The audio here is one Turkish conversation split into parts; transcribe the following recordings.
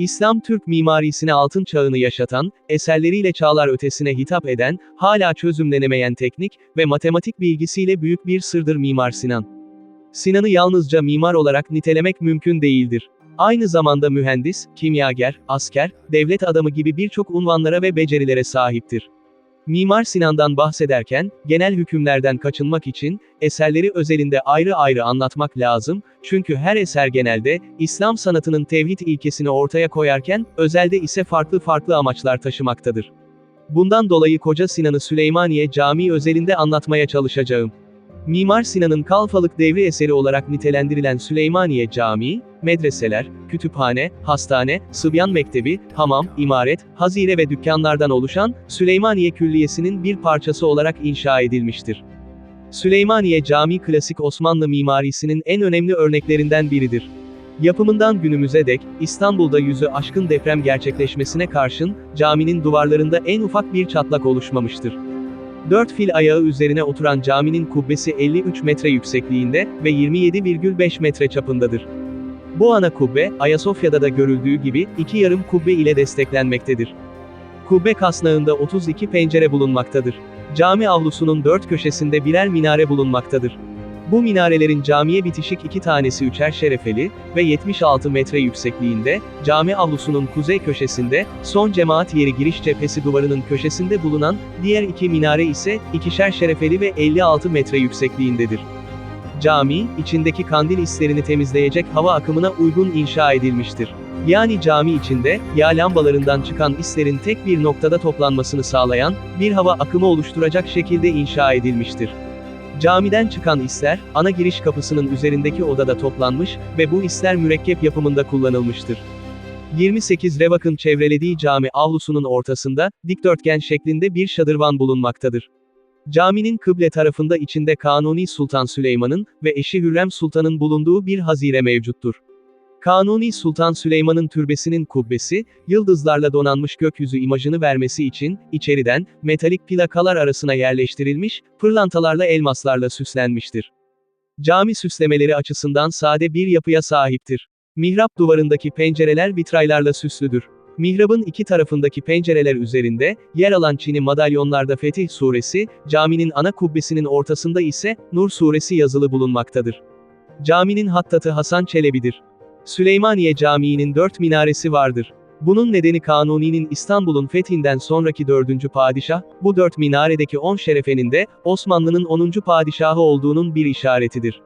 İslam Türk mimarisine altın çağını yaşatan, eserleriyle çağlar ötesine hitap eden, hala çözümlenemeyen teknik ve matematik bilgisiyle büyük bir sırdır Mimar Sinan. Sinan'ı yalnızca mimar olarak nitelemek mümkün değildir. Aynı zamanda mühendis, kimyager, asker, devlet adamı gibi birçok unvanlara ve becerilere sahiptir. Mimar Sinan'dan bahsederken, genel hükümlerden kaçınmak için, eserleri özelinde ayrı ayrı anlatmak lazım, çünkü her eser genelde, İslam sanatının tevhid ilkesini ortaya koyarken, özelde ise farklı farklı amaçlar taşımaktadır. Bundan dolayı Koca Sinan'ı Süleymaniye Camii özelinde anlatmaya çalışacağım. Mimar Sinan'ın Kalfalık devri eseri olarak nitelendirilen Süleymaniye Camii, medreseler, kütüphane, hastane, sıbyan mektebi, hamam, imaret, hazire ve dükkanlardan oluşan, Süleymaniye Külliyesi'nin bir parçası olarak inşa edilmiştir. Süleymaniye Camii klasik Osmanlı mimarisinin en önemli örneklerinden biridir. Yapımından günümüze dek, İstanbul'da yüzü aşkın deprem gerçekleşmesine karşın, caminin duvarlarında en ufak bir çatlak oluşmamıştır. Dört fil ayağı üzerine oturan caminin kubbesi 53 metre yüksekliğinde ve 27,5 metre çapındadır. Bu ana kubbe, Ayasofya'da da görüldüğü gibi, iki yarım kubbe ile desteklenmektedir. Kubbe kasnağında 32 pencere bulunmaktadır. Cami avlusunun dört köşesinde birer minare bulunmaktadır. Bu minarelerin camiye bitişik iki tanesi üçer şerefeli ve 76 metre yüksekliğinde, cami avlusunun kuzey köşesinde, son cemaat yeri giriş cephesi duvarının köşesinde bulunan, diğer iki minare ise, ikişer şerefeli ve 56 metre yüksekliğindedir. Cami, içindeki kandil islerini temizleyecek hava akımına uygun inşa edilmiştir. Yani cami içinde, yağ lambalarından çıkan islerin tek bir noktada toplanmasını sağlayan, bir hava akımı oluşturacak şekilde inşa edilmiştir. Camiden çıkan isler, ana giriş kapısının üzerindeki odada toplanmış ve bu isler mürekkep yapımında kullanılmıştır. 28 revakın çevrelediği cami avlusunun ortasında, dikdörtgen şeklinde bir şadırvan bulunmaktadır. Caminin kıble tarafında içinde Kanuni Sultan Süleyman'ın ve eşi Hürrem Sultan'ın bulunduğu bir hazire mevcuttur. Kanuni Sultan Süleyman'ın türbesinin kubbesi, yıldızlarla donanmış gökyüzü imajını vermesi için, içeriden, metalik plakalar arasına yerleştirilmiş, pırlantalarla elmaslarla süslenmiştir. Cami süslemeleri açısından sade bir yapıya sahiptir. Mihrap duvarındaki pencereler vitraylarla süslüdür. Mihrabın iki tarafındaki pencereler üzerinde, yer alan çini madalyonlarda Fetih suresi, caminin ana kubbesinin ortasında ise, Nur suresi yazılı bulunmaktadır. Caminin hattatı Hasan Çelebi'dir. Süleymaniye Camii'nin dört minaresi vardır. Bunun nedeni Kanuni'nin İstanbul'un fethinden sonraki dördüncü padişah, bu dört minaredeki on şerefenin de, Osmanlı'nın onuncu padişahı olduğunun bir işaretidir.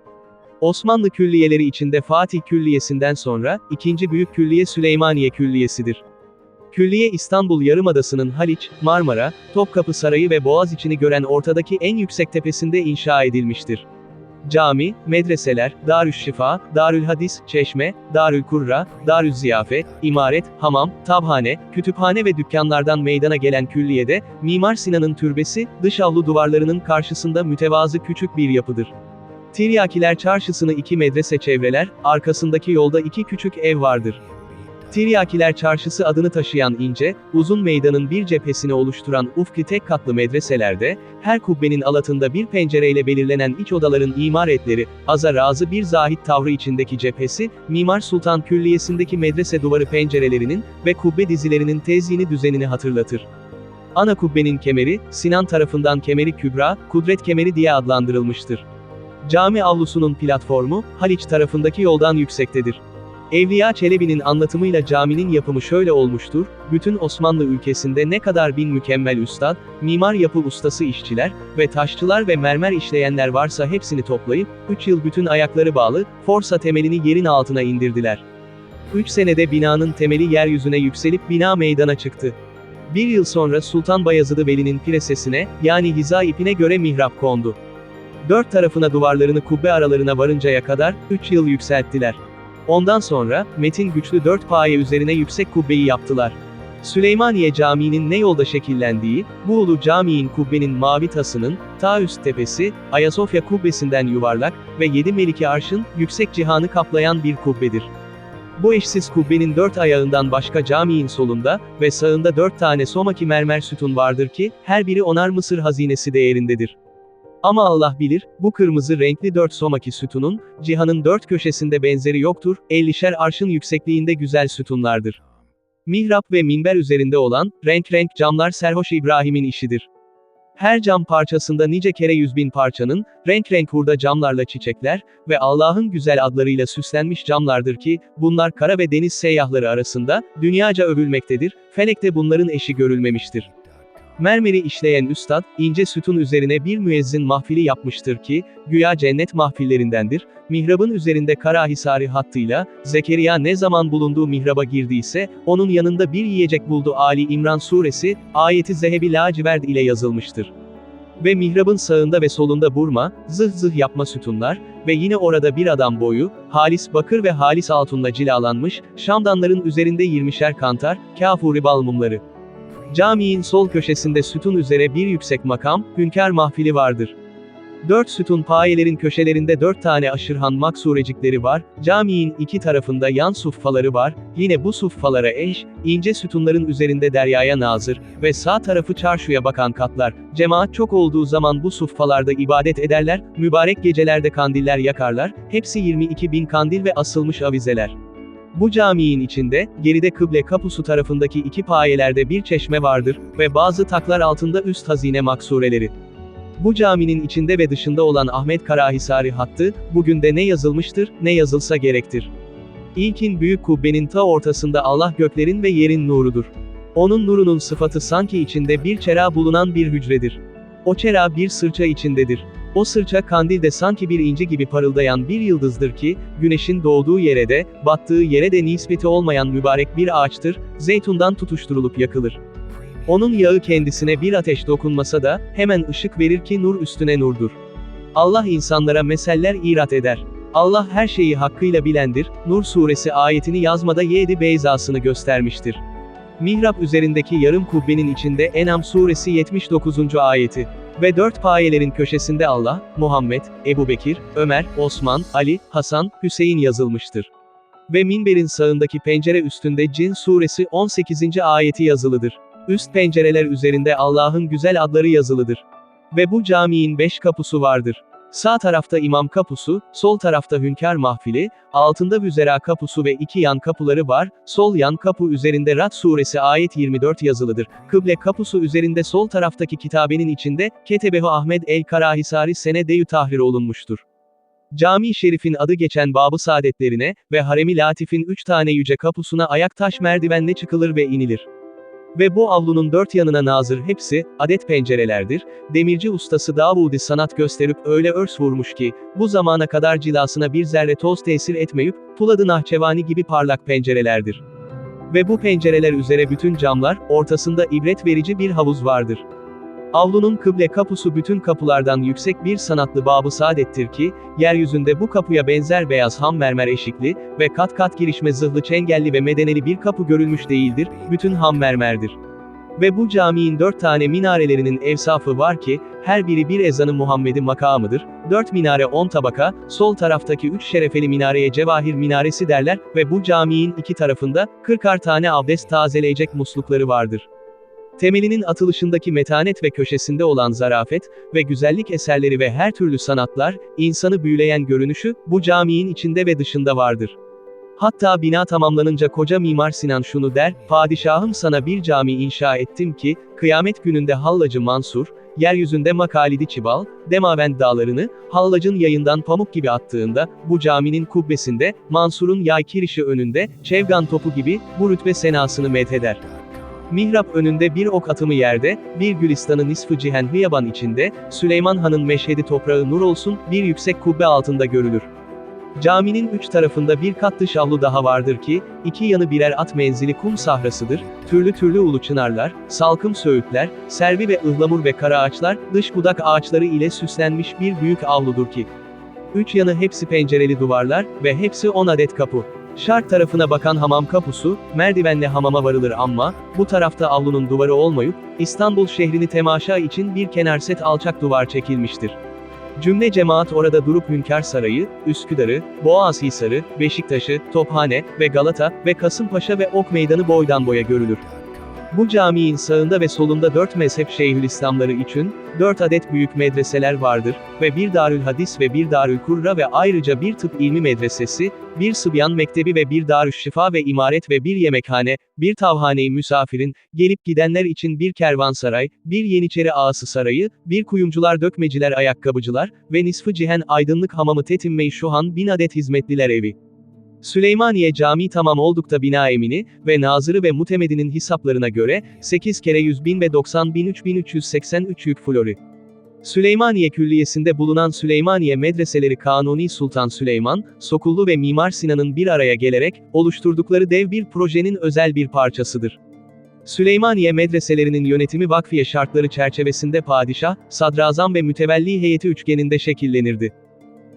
Osmanlı külliyeleri içinde Fatih Külliyesi'nden sonra, ikinci büyük külliye Süleymaniye Külliyesi'dir. Külliye İstanbul Yarımadası'nın Haliç, Marmara, Topkapı Sarayı ve Boğaziçi'ni gören ortadaki en yüksek tepesinde inşa edilmiştir. Cami, medreseler, Darüşşifa, Darülhadis, Çeşme, Darül Kurra, Darül imaret, hamam, tabhane, kütüphane ve dükkanlardan meydana gelen külliyede, Mimar Sinan'ın türbesi, dış avlu duvarlarının karşısında mütevazı küçük bir yapıdır. Tiryakiler Çarşısı'nı iki medrese çevreler, arkasındaki yolda iki küçük ev vardır. Tiryakiler Çarşısı adını taşıyan ince, uzun meydanın bir cephesini oluşturan ufki tek katlı medreselerde, her kubbenin alatında bir pencereyle belirlenen iç odaların imaretleri, aza razı bir zahit tavrı içindeki cephesi, Mimar Sultan Külliyesi'ndeki medrese duvarı pencerelerinin ve kubbe dizilerinin tezyini düzenini hatırlatır. Ana kubbenin kemeri, Sinan tarafından Kemeri Kübra, Kudret Kemeri diye adlandırılmıştır. Cami avlusunun platformu, Haliç tarafındaki yoldan yüksektedir. Evliya Çelebi'nin anlatımıyla caminin yapımı şöyle olmuştur, bütün Osmanlı ülkesinde ne kadar bin mükemmel üstad, mimar yapı ustası işçiler ve taşçılar ve mermer işleyenler varsa hepsini toplayıp, 3 yıl bütün ayakları bağlı, forsa temelini yerin altına indirdiler. 3 senede binanın temeli yeryüzüne yükselip bina meydana çıktı. Bir yıl sonra Sultan Bayezid Veli'nin piresesine, yani hiza ipine göre mihrap kondu. Dört tarafına duvarlarını kubbe aralarına varıncaya kadar, 3 yıl yükselttiler. Ondan sonra, Metin güçlü dört paye üzerine yüksek kubbeyi yaptılar. Süleymaniye Camii'nin ne yolda şekillendiği, bu ulu caminin kubbenin mavi tasının, ta üst tepesi, Ayasofya kubbesinden yuvarlak ve yedi meliki arşın, yüksek cihanı kaplayan bir kubbedir. Bu eşsiz kubbenin dört ayağından başka caminin solunda ve sağında dört tane somaki mermer sütun vardır ki, her biri onar Mısır hazinesi değerindedir. Ama Allah bilir, bu kırmızı renkli dört somaki sütunun, cihanın dört köşesinde benzeri yoktur, ellişer arşın yüksekliğinde güzel sütunlardır. Mihrap ve minber üzerinde olan, renk renk camlar Serhoş İbrahim'in işidir. Her cam parçasında nice kere yüz bin parçanın, renk renk hurda camlarla çiçekler ve Allah'ın güzel adlarıyla süslenmiş camlardır ki, bunlar kara ve deniz seyyahları arasında, dünyaca övülmektedir, felekte bunların eşi görülmemiştir. Mermeri işleyen üstad, ince sütun üzerine bir müezzin mahfili yapmıştır ki, güya cennet mahfillerindendir, mihrabın üzerinde Karahisari hattıyla, Zekeriya ne zaman bulunduğu mihraba girdiyse, onun yanında bir yiyecek buldu Ali İmran suresi, ayeti zehebi lacivert ile yazılmıştır. Ve mihrabın sağında ve solunda burma, zıh zıh yapma sütunlar, ve yine orada bir adam boyu, halis bakır ve halis altınla cilalanmış, şamdanların üzerinde yirmişer kantar, kafuri bal mumları. Caminin sol köşesinde sütun üzere bir yüksek makam, hünkâr mahfili vardır. Dört sütun payelerin köşelerinde dört tane aşırhan maksurecikleri var, caminin iki tarafında yan suffaları var, yine bu suffalara eş, ince sütunların üzerinde deryaya nazır ve sağ tarafı çarşuya bakan katlar. Cemaat çok olduğu zaman bu suffalarda ibadet ederler, mübarek gecelerde kandiller yakarlar, hepsi 22 bin kandil ve asılmış avizeler. Bu caminin içinde, geride kıble kapusu tarafındaki iki payelerde bir çeşme vardır ve bazı taklar altında üst hazine maksureleri. Bu caminin içinde ve dışında olan Ahmet Karahisari hattı, bugün de ne yazılmıştır, ne yazılsa gerektir. İlkin büyük kubbenin ta ortasında Allah göklerin ve yerin nurudur. Onun nurunun sıfatı sanki içinde bir çera bulunan bir hücredir. O çera bir sırça içindedir. O sırça kandilde sanki bir inci gibi parıldayan bir yıldızdır ki, güneşin doğduğu yere de, battığı yere de nispeti olmayan mübarek bir ağaçtır, zeytundan tutuşturulup yakılır. Onun yağı kendisine bir ateş dokunmasa da, hemen ışık verir ki nur üstüne nurdur. Allah insanlara meseller irat eder. Allah her şeyi hakkıyla bilendir, Nur suresi ayetini yazmada Yedi Beyzasını göstermiştir. Mihrap üzerindeki yarım kubbenin içinde Enam suresi 79. ayeti. Ve dört payelerin köşesinde Allah, Muhammed, Ebu Bekir, Ömer, Osman, Ali, Hasan, Hüseyin yazılmıştır. Ve minberin sağındaki pencere üstünde Cin suresi 18. ayeti yazılıdır. Üst pencereler üzerinde Allah'ın güzel adları yazılıdır. Ve bu caminin beş kapısı vardır. Sağ tarafta imam kapusu, sol tarafta hünkâr mahfili, altında vüzera kapusu ve iki yan kapıları var, sol yan kapı üzerinde Rad suresi ayet 24 yazılıdır. Kıble kapusu üzerinde sol taraftaki kitabenin içinde, Ketebehu Ahmed el-Karahisari sene deyü tahrir olunmuştur. Cami-i Şerif'in adı geçen Babı Saadetlerine ve Haremi Latif'in üç tane yüce kapusuna ayak taş merdivenle çıkılır ve inilir. Ve bu avlunun dört yanına nazır hepsi, adet pencerelerdir, demirci ustası Davudi sanat gösterip öyle örs vurmuş ki, bu zamana kadar cilasına bir zerre toz tesir etmeyip, Tuladı Nahçevani gibi parlak pencerelerdir. Ve bu pencereler üzere bütün camlar, ortasında ibret verici bir havuz vardır. Avlunun kıble kapusu bütün kapılardan yüksek bir sanatlı babı saadettir ki, yeryüzünde bu kapıya benzer beyaz ham mermer eşikli ve kat kat girişme zırhlı çengelli ve medeneli bir kapı görülmüş değildir, bütün ham mermerdir. Ve bu caminin dört tane minarelerinin evsafı var ki, her biri bir ezanı Muhammed'i makamıdır, dört minare on tabaka, sol taraftaki üç şerefeli minareye cevahir minaresi derler ve bu caminin iki tarafında, kırkar tane abdest tazeleyecek muslukları vardır. Temelinin atılışındaki metanet ve köşesinde olan zarafet ve güzellik eserleri ve her türlü sanatlar, insanı büyüleyen görünüşü, bu caminin içinde ve dışında vardır. Hatta bina tamamlanınca koca Mimar Sinan şunu der, Padişahım sana bir cami inşa ettim ki, kıyamet gününde Hallacı Mansur, yeryüzünde Makalidi Çibal, Demavend dağlarını, Hallacın yayından pamuk gibi attığında, bu caminin kubbesinde, Mansur'un yay kirişi önünde, Çevgan topu gibi, bu rütbe senasını metheder. Mihrap önünde bir ok atımı yerde, bir gülistanı nisfı cihen hıyaban içinde, Süleyman Han'ın meşhedi toprağı nur olsun, bir yüksek kubbe altında görülür. Caminin üç tarafında bir kat dış avlu daha vardır ki, iki yanı birer at menzili kum sahrasıdır, türlü türlü ulu çınarlar, salkım söğütler, servi ve ıhlamur ve kara ağaçlar, dış budak ağaçları ile süslenmiş bir büyük avludur ki. Üç yanı hepsi pencereli duvarlar ve hepsi on adet kapı. Şark tarafına bakan hamam kapusu, merdivenle hamama varılır ama, bu tarafta avlunun duvarı olmayıp, İstanbul şehrini temaşa için bir kenarset alçak duvar çekilmiştir. Cümle cemaat orada durup Hünkar Sarayı, Üsküdar'ı, Bu caminin sağında ve solunda dört mezhep şeyhülislamları için, dört adet büyük medreseler vardır ve bir Darül Hadis ve bir Darül Kurra ve ayrıca bir tıp ilmi medresesi, bir Sıbyan mektebi ve bir Darüşşifa ve imaret ve bir yemekhane, bir tavhane-i misafirin, gelip gidenler için bir kervansaray, bir Yeniçeri Ağası Sarayı, bir kuyumcular dökmeciler ayakkabıcılar ve nisfı cihen aydınlık hamamı tetimme şuhan bin adet hizmetliler evi. Süleymaniye Camii tamam oldukta bina emini ve nazırı ve mutemedinin hesaplarına göre 8 kere 100 bin ve 90 bin 3383 yük flori. Süleymaniye Külliyesi'nde bulunan Süleymaniye medreseleri Kanuni Sultan Süleyman, Sokullu ve Mimar Sinan'ın bir araya gelerek oluşturdukları dev bir projenin özel bir parçasıdır. Süleymaniye medreselerinin yönetimi vakfiye şartları çerçevesinde padişah, sadrazam ve mütevelli heyeti üçgeninde şekillenirdi.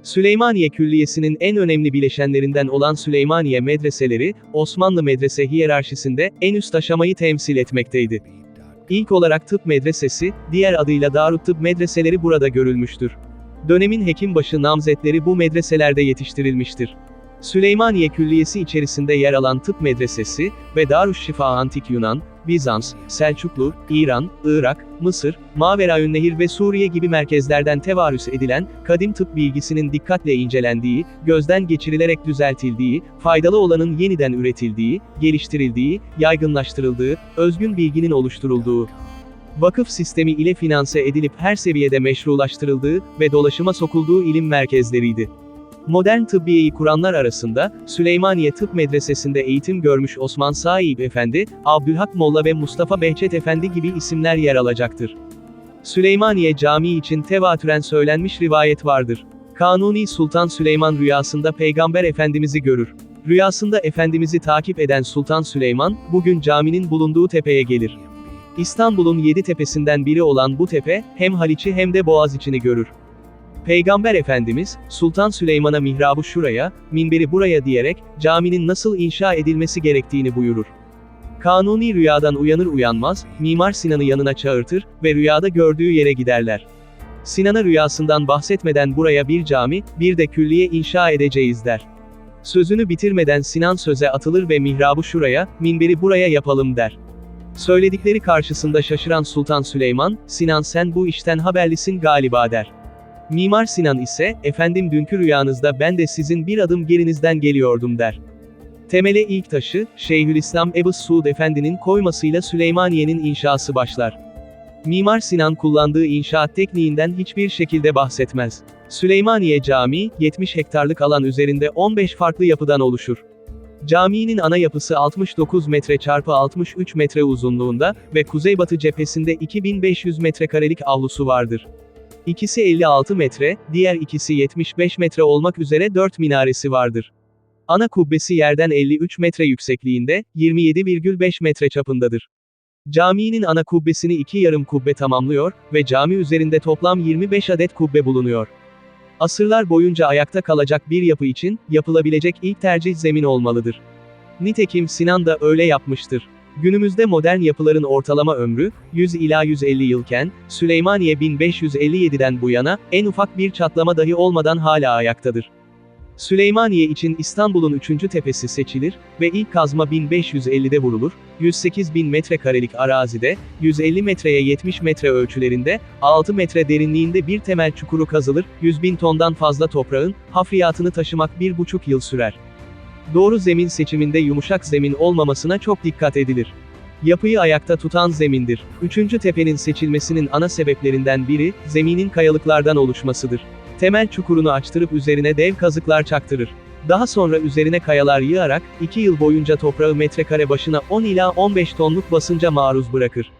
Süleymaniye Külliyesi'nin en önemli bileşenlerinden olan Süleymaniye medreseleri, Osmanlı medrese hiyerarşisinde en üst aşamayı temsil etmekteydi. İlk olarak tıp medresesi, diğer adıyla Darut Tıp medreseleri burada görülmüştür. Dönemin hekimbaşı namzetleri bu medreselerde yetiştirilmiştir. Süleymaniye Külliyesi içerisinde yer alan tıp medresesi ve Darüşşifa Antik Yunan, Bizans, Selçuklu, İran, Irak, Mısır, Maveraün Nehir ve Suriye gibi merkezlerden tevarüs edilen, kadim tıp bilgisinin dikkatle incelendiği, gözden geçirilerek düzeltildiği, faydalı olanın yeniden üretildiği, geliştirildiği, yaygınlaştırıldığı, özgün bilginin oluşturulduğu, vakıf sistemi ile finanse edilip her seviyede meşrulaştırıldığı ve dolaşıma sokulduğu ilim merkezleriydi. Modern tıbbiyeyi kuranlar arasında, Süleymaniye Tıp Medresesi'nde eğitim görmüş Osman Saib Efendi, Abdülhak Molla ve Mustafa Behçet Efendi gibi isimler yer alacaktır. Süleymaniye Camii için tevatüren söylenmiş rivayet vardır. Kanuni Sultan Süleyman rüyasında Peygamber Efendimiz'i görür. Rüyasında Efendimiz'i takip eden Sultan Süleyman, bugün caminin bulunduğu tepeye gelir. İstanbul'un yedi tepesinden biri olan bu tepe, hem Haliç'i hem de Boğaziçi'ni görür. Peygamber Efendimiz, Sultan Süleyman'a mihrabı şuraya, minberi buraya diyerek, caminin nasıl inşa edilmesi gerektiğini buyurur. Kanuni rüyadan uyanır uyanmaz, Mimar Sinan'ı yanına çağırtır ve rüyada gördüğü yere giderler. Sinan'a rüyasından bahsetmeden buraya bir cami, bir de külliye inşa edeceğiz der. Sözünü bitirmeden Sinan söze atılır ve mihrabı şuraya, minberi buraya yapalım der. Söyledikleri karşısında şaşıran Sultan Süleyman, Sinan sen bu işten haberlisin galiba der. Mimar Sinan ise, efendim dünkü rüyanızda ben de sizin bir adım gerinizden geliyordum der. Temele ilk taşı, Şeyhülislam Ebu Suud Efendi'nin koymasıyla Süleymaniye'nin inşası başlar. Mimar Sinan kullandığı inşaat tekniğinden hiçbir şekilde bahsetmez. Süleymaniye Camii, 70 hektarlık alan üzerinde 15 farklı yapıdan oluşur. Caminin ana yapısı 69 metre çarpı 63 metre uzunluğunda ve kuzeybatı cephesinde 2500 metrekarelik avlusu vardır. İkisi 56 metre, diğer ikisi 75 metre olmak üzere 4 minaresi vardır. Ana kubbesi yerden 53 metre yüksekliğinde, 27,5 metre çapındadır. Caminin ana kubbesini iki yarım kubbe tamamlıyor ve cami üzerinde toplam 25 adet kubbe bulunuyor. Asırlar boyunca ayakta kalacak bir yapı için, yapılabilecek ilk tercih zemin olmalıdır. Nitekim Sinan da öyle yapmıştır. Günümüzde modern yapıların ortalama ömrü, 100 ila 150 yılken, Süleymaniye 1557'den bu yana, en ufak bir çatlama dahi olmadan hala ayaktadır. Süleymaniye için İstanbul'un 3. tepesi seçilir ve ilk kazma 1550'de vurulur, 108 bin metrekarelik arazide, 150 metreye 70 metre ölçülerinde, 6 metre derinliğinde bir temel çukuru kazılır, 100 bin tondan fazla toprağın, hafriyatını taşımak 1,5 yıl sürer. Doğru zemin seçiminde yumuşak zemin olmamasına çok dikkat edilir. Yapıyı ayakta tutan zemindir. Üçüncü tepenin seçilmesinin ana sebeplerinden biri, zeminin kayalıklardan oluşmasıdır. Temel çukurunu açtırıp üzerine dev kazıklar çaktırır. Daha sonra üzerine kayalar yığarak, 2 yıl boyunca toprağı metrekare başına 10 ila 15 tonluk basınca maruz bırakır.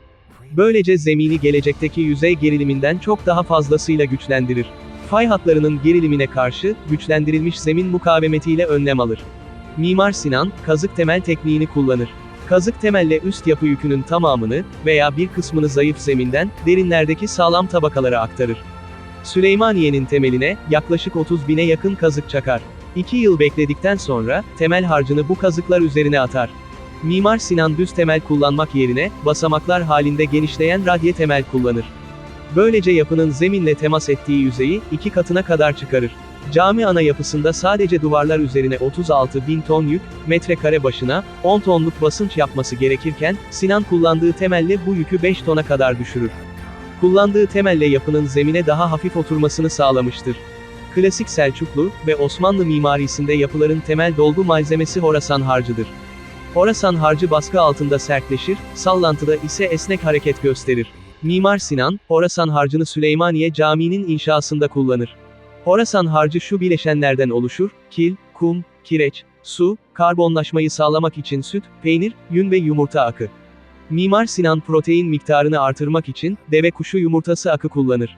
Böylece zemini gelecekteki yüzey geriliminden çok daha fazlasıyla güçlendirir. Fay hatlarının gerilimine karşı, güçlendirilmiş zemin mukavemetiyle önlem alır. Mimar Sinan, kazık temel tekniğini kullanır. Kazık temelle üst yapı yükünün tamamını veya bir kısmını zayıf zeminden, derinlerdeki sağlam tabakalara aktarır. Süleymaniye'nin temeline, yaklaşık 30 bine yakın kazık çakar. 2 yıl bekledikten sonra, temel harcını bu kazıklar üzerine atar. Mimar Sinan düz temel kullanmak yerine, basamaklar halinde genişleyen radye temel kullanır. Böylece yapının zeminle temas ettiği yüzeyi, iki katına kadar çıkarır. Cami ana yapısında sadece duvarlar üzerine 36 bin ton yük, metrekare başına, 10 tonluk basınç yapması gerekirken, Sinan kullandığı temelle bu yükü 5 tona kadar düşürür. Kullandığı temelle yapının zemine daha hafif oturmasını sağlamıştır. Klasik Selçuklu ve Osmanlı mimarisinde yapıların temel dolgu malzemesi Horasan harcıdır. Horasan harcı baskı altında sertleşir, sallantıda ise esnek hareket gösterir. Mimar Sinan, Horasan harcını Süleymaniye Camii'nin inşasında kullanır. Horasan harcı şu bileşenlerden oluşur, kil, kum, kireç, su, karbonlaşmayı sağlamak için süt, peynir, yün ve yumurta akı. Mimar Sinan protein miktarını artırmak için, deve kuşu yumurtası akı kullanır.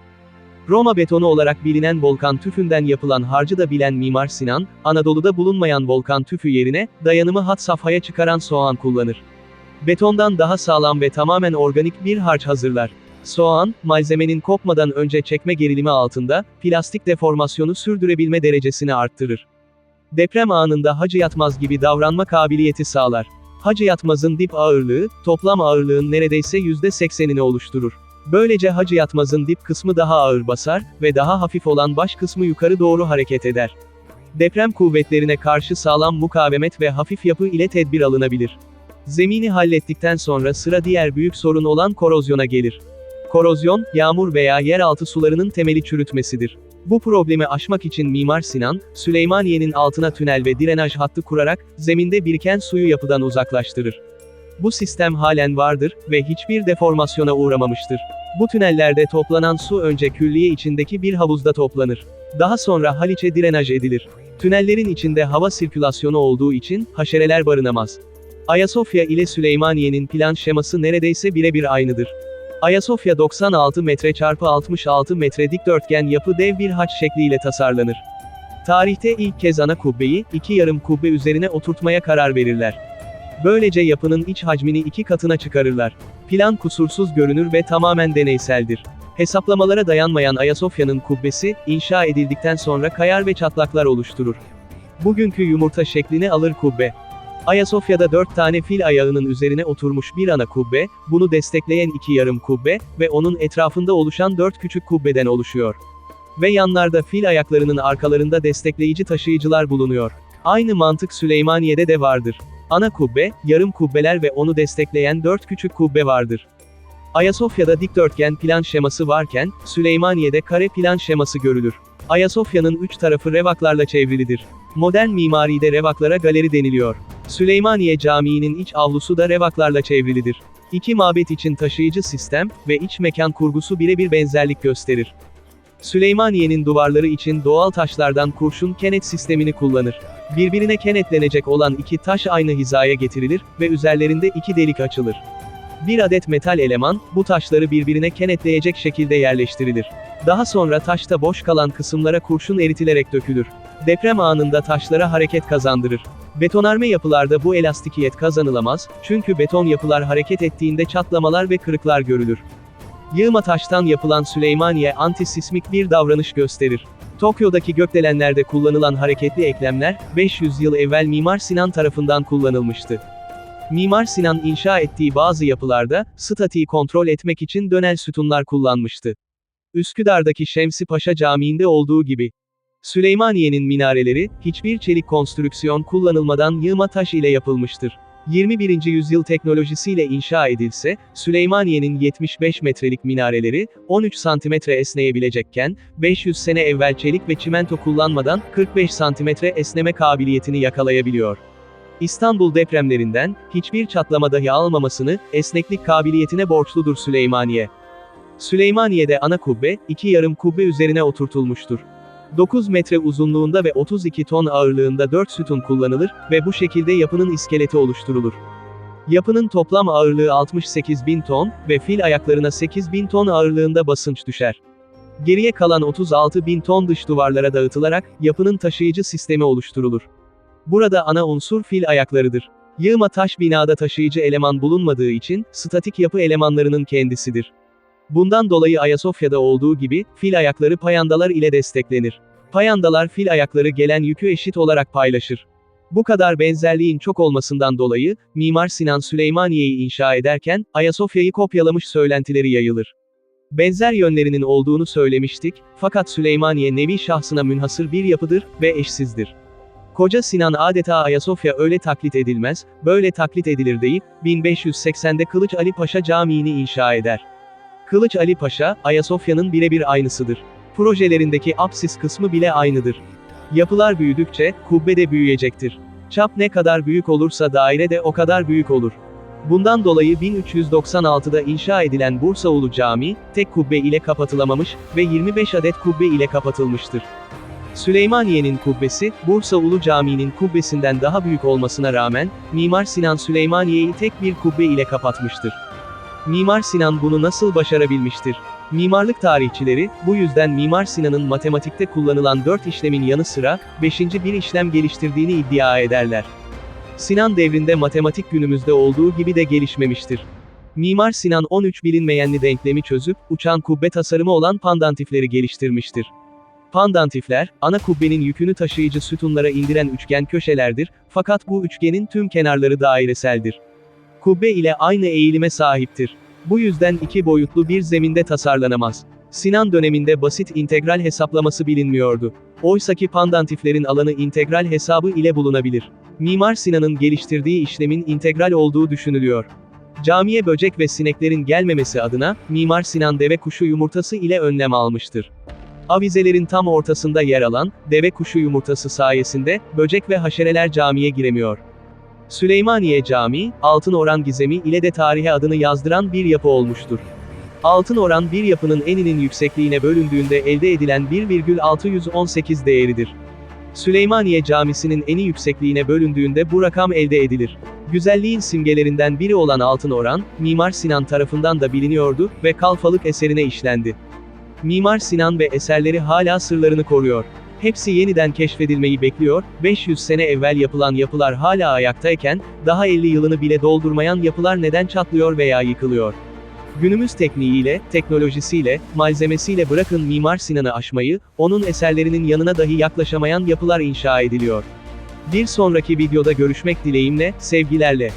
Roma betonu olarak bilinen volkan tüfünden yapılan harcı da bilen Mimar Sinan, Anadolu'da bulunmayan volkan tüfü yerine, dayanımı hat safhaya çıkaran soğan kullanır. Betondan daha sağlam ve tamamen organik bir harç hazırlar. Soğan, malzemenin kopmadan önce çekme gerilimi altında, plastik deformasyonu sürdürebilme derecesini arttırır. Deprem anında hacı yatmaz gibi davranma kabiliyeti sağlar. Hacı yatmazın dip ağırlığı, toplam ağırlığın neredeyse %80'ini oluşturur. Böylece hacı yatmazın dip kısmı daha ağır basar ve daha hafif olan baş kısmı yukarı doğru hareket eder. Deprem kuvvetlerine karşı sağlam mukavemet ve hafif yapı ile tedbir alınabilir. Zemini hallettikten sonra sıra diğer büyük sorun olan korozyona gelir. Korozyon, yağmur veya yeraltı sularının temeli çürütmesidir. Bu problemi aşmak için Mimar Sinan, Süleymaniye'nin altına tünel ve drenaj hattı kurarak, zeminde biriken suyu yapıdan uzaklaştırır. Bu sistem halen vardır ve hiçbir deformasyona uğramamıştır. Bu tünellerde toplanan su önce külliye içindeki bir havuzda toplanır. Daha sonra Haliç'e drenaj edilir. Tünellerin içinde hava sirkülasyonu olduğu için, haşereler barınamaz. Ayasofya ile Süleymaniye'nin plan şeması neredeyse birebir aynıdır. Ayasofya 96 metre çarpı 66 metre dikdörtgen yapı dev bir haç şekliyle tasarlanır. Tarihte ilk kez ana kubbeyi, iki yarım kubbe üzerine oturtmaya karar verirler. Böylece yapının iç hacmini iki katına çıkarırlar. Plan kusursuz görünür ve tamamen deneyseldir. Hesaplamalara dayanmayan Ayasofya'nın kubbesi, inşa edildikten sonra kayar ve çatlaklar oluşturur. Bugünkü yumurta şeklini alır kubbe. Ayasofya'da dört tane fil ayağının üzerine oturmuş bir ana kubbe, bunu destekleyen iki yarım kubbe ve onun etrafında oluşan dört küçük kubbeden oluşuyor. Ve yanlarda fil ayaklarının arkalarında destekleyici taşıyıcılar bulunuyor. Aynı mantık Süleymaniye'de de vardır. Ana kubbe, yarım kubbeler ve onu destekleyen dört küçük kubbe vardır. Ayasofya'da dikdörtgen plan şeması varken, Süleymaniye'de kare plan şeması görülür. Ayasofya'nın üç tarafı revaklarla çevrilidir. Modern mimaride revaklara galeri deniliyor. Süleymaniye Camii'nin iç avlusu da revaklarla çevrilidir. İki mabet için taşıyıcı sistem ve iç mekan kurgusu birebir benzerlik gösterir. Süleymaniye'nin duvarları için doğal taşlardan kurşun kenet sistemini kullanır. Birbirine kenetlenecek olan iki taş aynı hizaya getirilir ve üzerlerinde iki delik açılır. Bir adet metal eleman, bu taşları birbirine kenetleyecek şekilde yerleştirilir. Daha sonra taşta boş kalan kısımlara kurşun eritilerek dökülür. Deprem anında taşlara hareket kazandırır. Betonarme yapılarda bu elastikiyet kazanılamaz, çünkü beton yapılar hareket ettiğinde çatlamalar ve kırıklar görülür. Yığma taştan yapılan Süleymaniye antisismik bir davranış gösterir. Tokyo'daki gökdelenlerde kullanılan hareketli eklemler, 500 yıl evvel Mimar Sinan tarafından kullanılmıştı. Mimar Sinan inşa ettiği bazı yapılarda, statiği kontrol etmek için dönel sütunlar kullanmıştı. Üsküdar'daki Şemsi Paşa Camii'nde olduğu gibi. Süleymaniye'nin minareleri, hiçbir çelik konstrüksiyon kullanılmadan yığma taş ile yapılmıştır. 21. yüzyıl teknolojisiyle inşa edilse, Süleymaniye'nin 75 metrelik minareleri, 13 santimetre esneyebilecekken, 500 sene evvel çelik ve çimento kullanmadan, 45 santimetre esneme kabiliyetini yakalayabiliyor. İstanbul depremlerinden, hiçbir çatlama dahi almamasını, esneklik kabiliyetine borçludur Süleymaniye. Süleymaniye'de ana kubbe, iki yarım kubbe üzerine oturtulmuştur. 9 metre uzunluğunda ve 32 ton ağırlığında 4 sütun kullanılır ve bu şekilde yapının iskeleti oluşturulur. Yapının toplam ağırlığı 68 bin ton ve fil ayaklarına 8 bin ton ağırlığında basınç düşer. Geriye kalan 36 bin ton dış duvarlara dağıtılarak, yapının taşıyıcı sistemi oluşturulur. Burada ana unsur fil ayaklarıdır. Yığma taş binada taşıyıcı eleman bulunmadığı için, statik yapı elemanlarının kendisidir. Bundan dolayı Ayasofya'da olduğu gibi, fil ayakları payandalar ile desteklenir. Payandalar fil ayakları gelen yükü eşit olarak paylaşır. Bu kadar benzerliğin çok olmasından dolayı, Mimar Sinan Süleymaniye'yi inşa ederken, Ayasofya'yı kopyalamış söylentileri yayılır. Benzer yönlerinin olduğunu söylemiştik, fakat Süleymaniye nevi şahsına münhasır bir yapıdır ve eşsizdir. Koca Sinan adeta Ayasofya öyle taklit edilmez, böyle taklit edilir deyip, 1580'de Kılıç Ali Paşa Camii'ni inşa eder. Kılıç Ali Paşa, Ayasofya'nın birebir aynısıdır. Projelerindeki apsis kısmı bile aynıdır. Yapılar büyüdükçe, kubbe de büyüyecektir. Çap ne kadar büyük olursa daire de o kadar büyük olur. Bundan dolayı 1396'da inşa edilen Bursa Ulu Camii, tek kubbe ile kapatılamamış ve 25 adet kubbe ile kapatılmıştır. Süleymaniye'nin kubbesi, Bursa Ulu Camii'nin kubbesinden daha büyük olmasına rağmen, Mimar Sinan Süleymaniye'yi tek bir kubbe ile kapatmıştır. Mimar Sinan bunu nasıl başarabilmiştir? Mimarlık tarihçileri, bu yüzden Mimar Sinan'ın matematikte kullanılan dört işlemin yanı sıra, beşinci bir işlem geliştirdiğini iddia ederler. Sinan devrinde matematik günümüzde olduğu gibi de gelişmemiştir. Mimar Sinan 13 bilinmeyenli denklemi çözüp, uçan kubbe tasarımı olan pandantifleri geliştirmiştir. Pandantifler, ana kubbenin yükünü taşıyıcı sütunlara indiren üçgen köşelerdir, fakat bu üçgenin tüm kenarları daireseldir. Kubbe ile aynı eğilime sahiptir. Bu yüzden iki boyutlu bir zeminde tasarlanamaz. Sinan döneminde basit integral hesaplaması bilinmiyordu. Oysaki pandantiflerin alanı integral hesabı ile bulunabilir. Mimar Sinan'ın geliştirdiği işlemin integral olduğu düşünülüyor. Camiye böcek ve sineklerin gelmemesi adına, Mimar Sinan deve kuşu yumurtası ile önlem almıştır. Avizelerin tam ortasında yer alan, deve kuşu yumurtası sayesinde, böcek ve haşereler camiye giremiyor. Süleymaniye Camii, altın oran gizemi ile de tarihe adını yazdıran bir yapı olmuştur. Altın oran bir yapının eninin yüksekliğine bölündüğünde elde edilen 1,618 değeridir. Süleymaniye Camisi'nin eni yüksekliğine bölündüğünde bu rakam elde edilir. Güzelliğin simgelerinden biri olan altın oran, Mimar Sinan tarafından da biliniyordu ve kalfalık eserine işlendi. Mimar Sinan ve eserleri hala sırlarını koruyor. Hepsi yeniden keşfedilmeyi bekliyor, 500 sene evvel yapılan yapılar hala ayaktayken, daha 50 yılını bile doldurmayan yapılar neden çatlıyor veya yıkılıyor? Günümüz tekniğiyle, teknolojisiyle, malzemesiyle bırakın Mimar Sinan'ı aşmayı, onun eserlerinin yanına dahi yaklaşamayan yapılar inşa ediliyor. Bir sonraki videoda görüşmek dileğimle, sevgilerle.